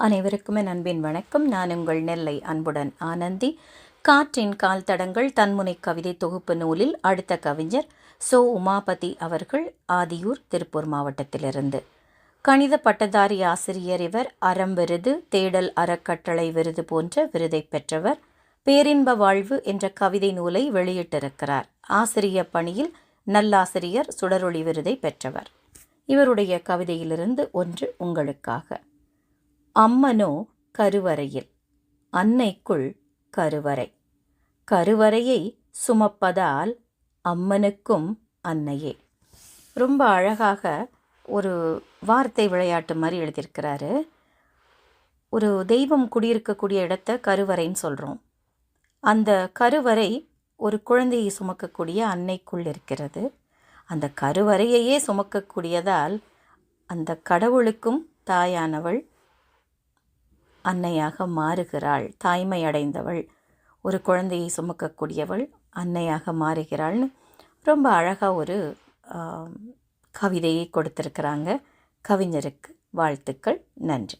அனைவருக்குமே அன்பின் வணக்கம். நான் உங்கள் நெல்லை அன்புடன் ஆனந்தி. காற்றின் கால் தடங்கள் தன்முனை கவிதை தொகுப்பு நூலில் அடுத்த கவிஞர் சோ. உமாபதி அவர்கள் ஆதியூர் திருப்பூர் மாவட்டத்திலிருந்து. கணித பட்டதாரி ஆசிரியர் இவர் அறம் விருது தேடல் அறக்கட்டளை விருது போன்ற விருதை பெற்றவர். பேரின்ப வாழ்வு என்ற கவிதை நூலை வெளியிட்டிருக்கிறார். ஆசிரிய பணியில் நல்லாசிரியர் சுடரொளி விருதை பெற்றவர். இவருடைய கவிதையிலிருந்து ஒன்று உங்களுக்காக. அம்மனோ கருவறையில். அன்னைக்குள் கருவறை. கருவறையை சுமப்பதால் அம்மனுக்கும் அன்னையே. ரொம்ப அழகாக ஒரு வார்த்தை விளையாட்டு மாதிரி எழுதியிருக்கிறாரு. ஒரு தெய்வம் குடியிருக்கக்கூடிய இடத்த கருவறைன்னு சொல்கிறோம் அந்த கருவறை ஒரு குழந்தையை சுமக்கக்கூடிய அன்னைக்குள் இருக்கிறது. அந்த கருவறையையே சுமக்கக்கூடியதால் அந்த கடவுளுக்கும் தாயானவள் அன்னையாக மாறுகிறாள். தாய்மை அடைந்தவள் ஒரு குழந்தையை சுமக்கக்கூடியவள் அன்னையாக மாறுகிறாள்னு ரொம்ப அழகாக ஒரு கவிதையை கொடுத்துருக்குறாங்க. கவிஞருக்கு வாழ்த்துக்கள். நன்றி.